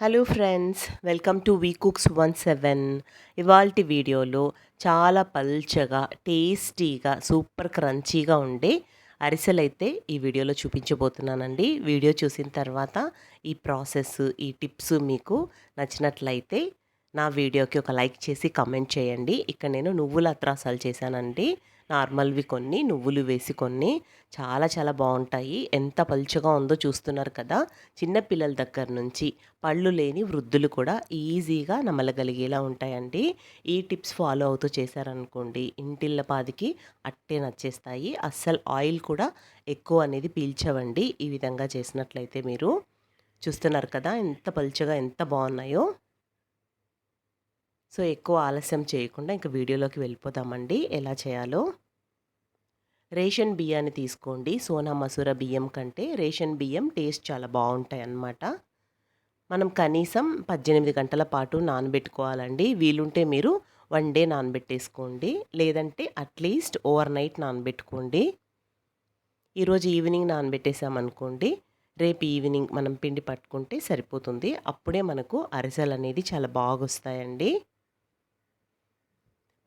Hello friends welcome to V cooks one seven ఇవాల్టి వీడియోలో చాలా పల్చగా టేస్టీగా సూపర్ క్రంచీగా ఉండే అరిసెలైతే ఈ వీడియోలో చూపించబోతున్నానండి. వీడియో చూసిన తర్వాత ఈ ప్రాసెస్ ఈ టిప్స్ మీకు నచ్చినట్లయితే నా వీడియోకి ఒక లైక్ చేసి కమెంట్ చేయండి. ఇక్కడ నేను నువ్వుల అత్రాసాలు చేశానండి. నార్మల్వి కొన్ని నువ్వులు వేసి కొన్ని చాలా చాలా బాగుంటాయి. ఎంత పలుచగా ఉందో చూస్తున్నారు కదా. చిన్నపిల్లల దగ్గర నుంచి పళ్ళు లేని వృద్ధులు కూడా ఈజీగా నమలగలిగేలా ఉంటాయండి. ఈ టిప్స్ ఫాలో అవుతూ చేశారనుకోండి ఇంటిళ్ళ పాదికి అట్టే నచ్చేస్తాయి. అస్సలు ఆయిల్ కూడా ఎక్కువ అనేది పీల్చవండి ఈ విధంగా చేసినట్లయితే మీరు. చూస్తున్నారు కదా ఎంత పలుచగా ఎంత బాగున్నాయో. సో ఎక్కువ ఆలస్యం చేయకుండా ఇంకా వీడియోలోకి వెళ్ళిపోదామండి. ఎలా చేయాలో? రేషన్ బియ్యాన్ని తీసుకోండి. సోనా మసూర బియ్యం కంటే రేషన్ బియ్యం టేస్ట్ చాలా బాగుంటాయి అన్నమాట మనం కనీసం పద్దెనిమిది గంటల పాటు నానబెట్టుకోవాలండి. వీలుంటే మీరు వన్ డే నానబెట్టేసుకోండి. లేదంటే అట్లీస్ట్ ఓవర్ నైట్ నానబెట్టుకోండి. ఈరోజు ఈవినింగ్ నానబెట్టేసామనుకోండి రేపు ఈవినింగ్ మనం పిండి పట్టుకుంటే సరిపోతుంది. అప్పుడే మనకు అరిసెలు అనేది చాలా బాగా వస్తాయండి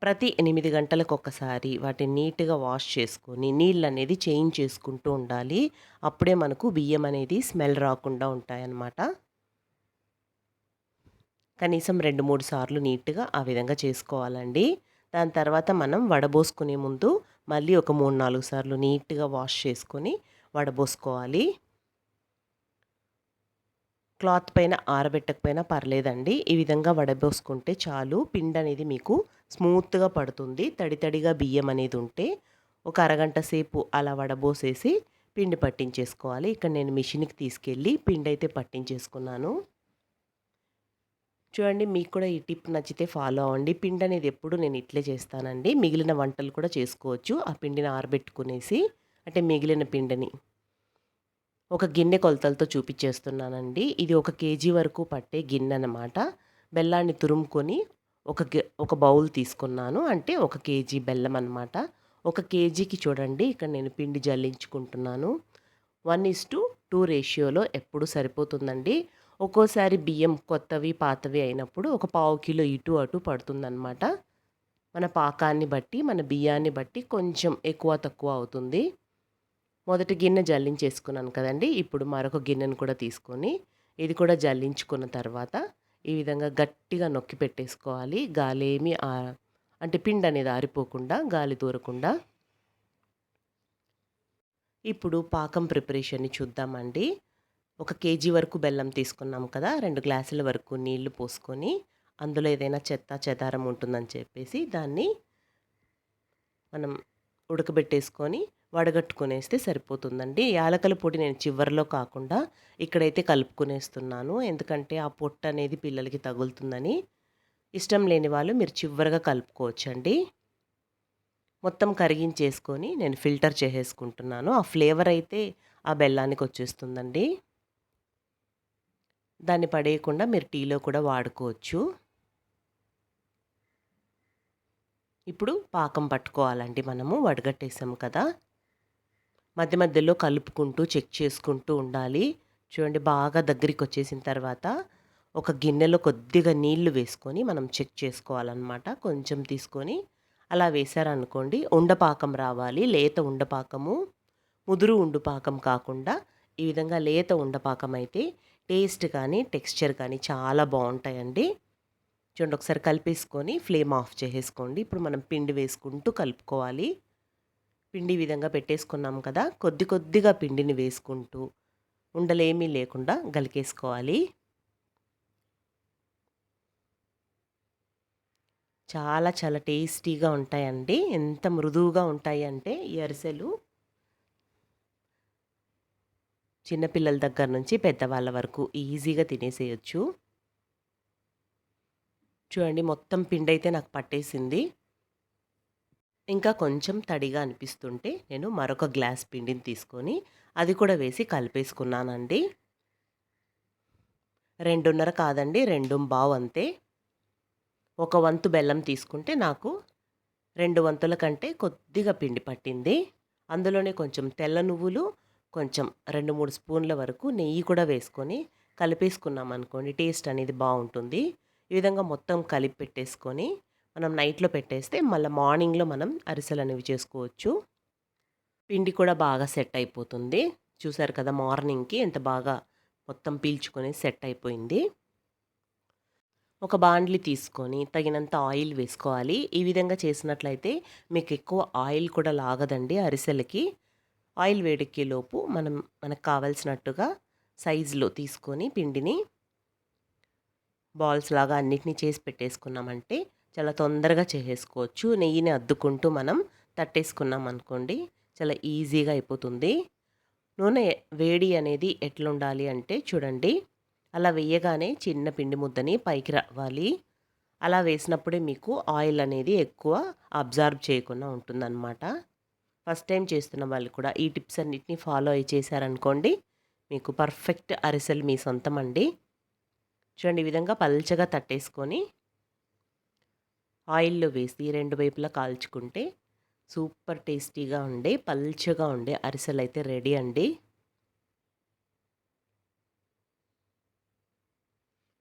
ప్రతి ఎనిమిది గంటలకు ఒకసారి వాటిని నీట్గా వాష్ చేసుకొని నీళ్ళు అనేది చేంజ్ చేసుకుంటూ ఉండాలి. అప్పుడే మనకు బియ్యం అనేది స్మెల్ రాకుండా ఉంటాయన్నమాట. కనీసం రెండు మూడు సార్లు నీట్గా ఆ విధంగా చేసుకోవాలండి. దాని తర్వాత మనం వడబోసుకునే ముందు మళ్ళీ ఒక మూడు నాలుగు సార్లు నీట్గా వాష్ చేసుకొని వడబోసుకోవాలి క్లాత్ పైన ఆరబెట్టకపోయినా పర్లేదండి. ఈ విధంగా వడబోసుకుంటే చాలు. పిండి అనేది మీకు స్మూత్గా పడుతుంది. తడి తడిగా బియ్యం అనేది ఉంటే ఒక అరగంట సేపు అలా వడబోసేసి పిండి పట్టించేసుకోవాలి. ఇక్కడ నేను మిషన్కి తీసుకెళ్ళి పిండి అయితే పట్టించేసుకున్నాను. చూడండి మీకు కూడా ఈ టిప్ నచ్చితే ఫాలో అవ్వండి. పిండి అనేది ఎప్పుడు నేను ఇట్లే చేస్తానండి. మిగిలిన వంటలు కూడా చేసుకోవచ్చు. ఆ పిండిని ఆరబెట్టుకునేసి అంటే మిగిలిన పిండిని. ఒక గిన్నె కొలతలతో చూపించేస్తున్నానండి. ఇది ఒక కేజీ వరకు పట్టే గిన్నె అనమాట బెల్లాన్ని తురుముకొని ఒక ఒక బౌల్ తీసుకున్నాను. అంటే ఒక కేజీ బెల్లం అనమాట ఒక కేజీకి చూడండి ఇక్కడ నేను పిండి జల్లించుకుంటున్నాను. వన్ ఇస్ టు టూ రేషియోలో ఎప్పుడు సరిపోతుందండి. ఒక్కోసారి బియ్యం కొత్తవి పాతవి అయినప్పుడు ఒక పావు కిలో ఇటు అటు పడుతుందన్నమాట. మన పాకాన్ని బట్టి మన బియ్యాన్ని బట్టి కొంచెం ఎక్కువ తక్కువ అవుతుంది. మొదటి గిన్నె జల్లించేసుకున్నాను కదండి. ఇప్పుడు మరొక గిన్నెను కూడా తీసుకొని ఇది కూడా జల్లించుకున్న తర్వాత ఈ విధంగా గట్టిగా నొక్కి పెట్టేసుకోవాలి. గాలి ఏమి అంటే పిండి అనేది ఆరిపోకుండా గాలి దూరకుండా. ఇప్పుడు పాకం ప్రిపరేషన్ని చూద్దామండి. ఒక కేజీ వరకు బెల్లం తీసుకున్నాం కదా రెండు గ్లాసుల వరకు నీళ్ళు పోసుకొని అందులో ఏదైనా చెత్త చెదారం ఉంటుందని చెప్పేసి దాన్ని మనం ఉడకబెట్టేసుకొని వడగట్టుకునేస్తే సరిపోతుందండి. యాలకల పొడి నేను చివరిలో కాకుండా ఇక్కడైతే కలుపుకునేస్తున్నాను. ఎందుకంటే ఆ పొట్టు అనేది పిల్లలకి తగులుతుందని ఇష్టం లేని వాళ్ళు మీరు చివరిగా కలుపుకోవచ్చండి. మొత్తం కరిగించేసుకొని నేను ఫిల్టర్ చేసేసుకుంటున్నాను. ఆ ఫ్లేవర్ అయితే ఆ బెల్లానికి వచ్చేస్తుందండి. దాన్ని పడేయకుండా మీరు టీలో కూడా వాడుకోవచ్చు. ఇప్పుడు పాకం పట్టుకోవాలండి మనము. వడగట్టేసాము కదా. మధ్య మధ్యలో కలుపుకుంటూ చెక్ చేసుకుంటూ ఉండాలి. చూడండి బాగా దగ్గరికి వచ్చేసిన తర్వాత ఒక గిన్నెలో కొద్దిగా నీళ్ళు వేసుకొని మనం చెక్ చేసుకోవాలన్నమాట. కొంచెం తీసుకొని అలా వేశారనుకోండి ఉండపాకం రావాలి. లేత ఉండపాకము ముదురు ఉండుపాకం కాకుండా ఈ విధంగా లేత ఉండపాకం అయితే టేస్ట్ కానీ టెక్స్చర్ కానీ చాలా బాగుంటాయండి. చూడండి ఒకసారి కలిపేసుకొని ఫ్లేమ్ ఆఫ్ చేసేసుకోండి. ఇప్పుడు మనం పిండి వేసుకుంటూ కలుపుకోవాలి. పిండి విధంగా పెట్టేసుకున్నాం కదా కొద్ది కొద్దిగా పిండిని వేసుకుంటూ ఉండలేమీ లేకుండా గలికేసుకోవాలి. చాలా చాలా టేస్టీగా ఉంటాయండి. ఎంత మృదువుగా ఉంటాయి అంటే ఈ అరిసెలు. చిన్నపిల్లల దగ్గర నుంచి పెద్దవాళ్ళ వరకు ఈజీగా తినేసేయచ్చు. చూడండి మొత్తం పిండి అయితే నాకు పట్టేసింది. ఇంకా కొంచెం తడిగా అనిపిస్తుంటే నేను మరొక గ్లాస్ పిండిని తీసుకొని అది కూడా వేసి కలిపేసుకున్నానండి. రెండున్నర కాదండి రెండు బావు అంతే. ఒక వంతు బెల్లం తీసుకుంటే నాకు రెండు వంతుల కంటే కొద్దిగా పిండి పట్టింది. అందులోనే కొంచెం తెల్ల నువ్వులు కొంచెం రెండు మూడు స్పూన్ల వరకు నెయ్యి కూడా వేసుకొని కలిపేసుకున్నాం అనుకోండి టేస్ట్ అనేది బాగుంటుంది. ఈ విధంగా మొత్తం కలిపి పెట్టేసుకొని మనం నైట్లో పెట్టేస్తే మళ్ళీ మార్నింగ్లో మనం అరిసెలు అనేవి చేసుకోవచ్చు. పిండి కూడా బాగా సెట్ అయిపోతుంది. చూసారు కదా మార్నింగ్కి ఎంత బాగా మొత్తం పీల్చుకొని సెట్ అయిపోయింది. ఒక బాండ్లి తీసుకొని తగినంత ఆయిల్ వేసుకోవాలి. ఈ విధంగా చేసినట్లయితే మీకు ఎక్కువ ఆయిల్ కూడా లాగదండి అరిసెలకి. ఆయిల్ వేడెక్కేలోపు మనం మనకు కావలసినట్టుగా సైజులో తీసుకొని పిండిని బాల్స్ లాగా అన్నిటినీ చేసి పెట్టేసుకున్నామంటే చాలా తొందరగా చేసేసుకోవచ్చు. నెయ్యిని అద్దుకుంటూ మనం తట్టేసుకున్నాం అనుకోండి చాలా ఈజీగా అయిపోతుంది. నూనె వేడి అనేది ఎట్లుండాలి అంటే చూడండి అలా వేయగానే చిన్న పిండి ముద్దని పైకి రావాలి. అలా వేసినప్పుడే మీకు ఆయిల్ అనేది ఎక్కువ అబ్జర్వ్ చేయకుండా ఉంటుందన్నమాట. ఫస్ట్ టైం చేస్తున్న వాళ్ళు కూడా ఈ టిప్స్ అన్నిటిని ఫాలో అయి చేశారనుకోండి మీకు పర్ఫెక్ట్ అరిసెలు మీ సొంతం అండి. చూడండి ఈ విధంగా పల్చగా తట్టేసుకొని ఆయిల్లో వేసి రెండు వైపులా కాల్చుకుంటే సూపర్ టేస్టీగా ఉండే పల్చగా ఉండే అరిసెలు అయితే రెడీ అండి.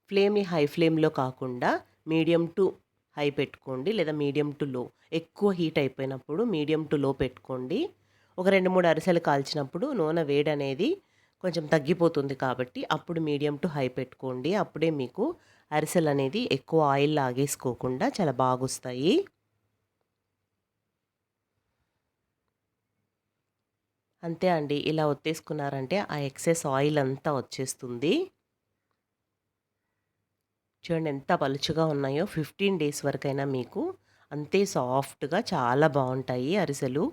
ఫ్లేమ్ని హై ఫ్లేమ్లో కాకుండా మీడియం టు హై పెట్టుకోండి లేదా మీడియం టు లో. ఎక్కువ హీట్ అయిపోయినప్పుడు మీడియం టు లో పెట్టుకోండి. ఒక రెండు మూడు అరిసెలు కాల్చినప్పుడు నూనె వేడి అనేది కొంచెం తగ్గిపోతుంది కాబట్టి అప్పుడు మీడియం టు హై పెట్టుకోండి. అప్పుడే మీకు అరిసెలు అనేది ఎక్కువ ఆయిల్ లాగేసుకోకుండా చాలా బాగొస్తాయి. అంతే అండి. ఇలా ఒత్తేసుకున్నారంటే ఆ ఎక్సెస్ ఆయిల్ అంతా వచ్చేస్తుంది. చూడండి ఎంత పలుచుగా ఉన్నాయో. ఫిఫ్టీన్ డేస్ వరకైనా మీకు అంతే సాఫ్ట్గా చాలా బాగుంటాయి అరిసెలు.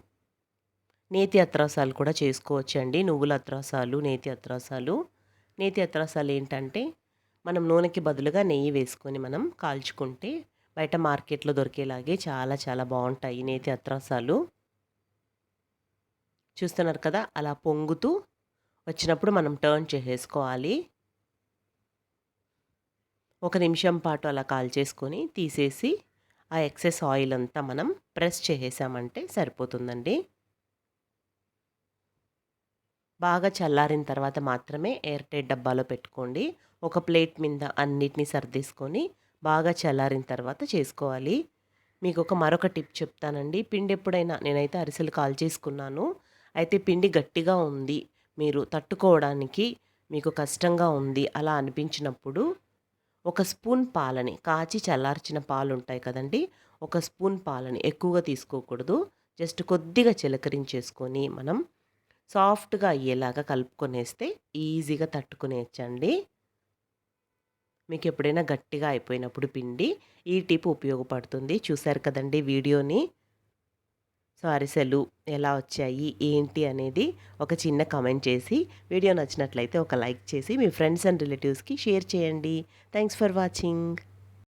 నేతి అత్రాసాలు కూడా చేసుకోవచ్చండి. నువ్వుల అత్రాసాలు నేతి అత్రాసాలు. నేతి అత్రాసాలు ఏంటంటే మనం నూనెకి బదులుగా నెయ్యి వేసుకొని మనం కాల్చుకుంటే బయట మార్కెట్లో దొరికేలాగే చాలా చాలా బాగుంటాయి నేతి అత్రాసాలు. చూస్తున్నారు కదా? అలా పొంగుతూ వచ్చినప్పుడు మనం టర్న్ చేసేసుకోవాలి. ఒక నిమిషం పాటు అలా కాల్ చేసుకొని తీసేసి ఆ ఎక్సెస్ ఆయిల్ అంతా మనం ప్రెస్ చేసేసామంటే సరిపోతుందండి. బాగా చల్లారిన తర్వాత మాత్రమే ఎయిర్ టైట్ డబ్బాలో పెట్టుకోండి. ఒక ప్లేట్ మీద అన్నిటినీ సర్దేసుకొని బాగా చల్లారిన తర్వాత చేసుకోవాలి. మీకు ఒక మరొక టిప్ చెప్తానండి. పిండి ఎప్పుడైనా నేనైతే అరిసెలు కాల్ చేసుకున్నాను అయితే పిండి గట్టిగా ఉంది మీరు తట్టుకోవడానికి మీకు కష్టంగా ఉంది అలా అనిపించినప్పుడు ఒక స్పూన్ పాలని కాచి చల్లార్చిన పాలు ఉంటాయి కదండి ఒక స్పూన్ పాలని ఎక్కువగా తీసుకోకూడదు. జస్ట్ కొద్దిగా చిలకరించేసుకొని మనం సాఫ్ట్గా అయ్యేలాగా కలుపుకొనేస్తే ఈజీగా తట్టుకునేచ్చండి. మీకు ఎప్పుడైనా గట్టిగా అయిపోయినప్పుడు పిండి ఈ టిప్ ఉపయోగపడుతుంది. చూశారు కదండి వీడియోని? సో అరిసెలు ఎలా వచ్చాయి ఏంటి అనేది ఒక చిన్న కమెంట్ చేసి వీడియో నచ్చినట్లయితే ఒక లైక్ చేసి మీ ఫ్రెండ్స్ అండ్ రిలేటివ్స్కి షేర్ చేయండి. Thanks for watching.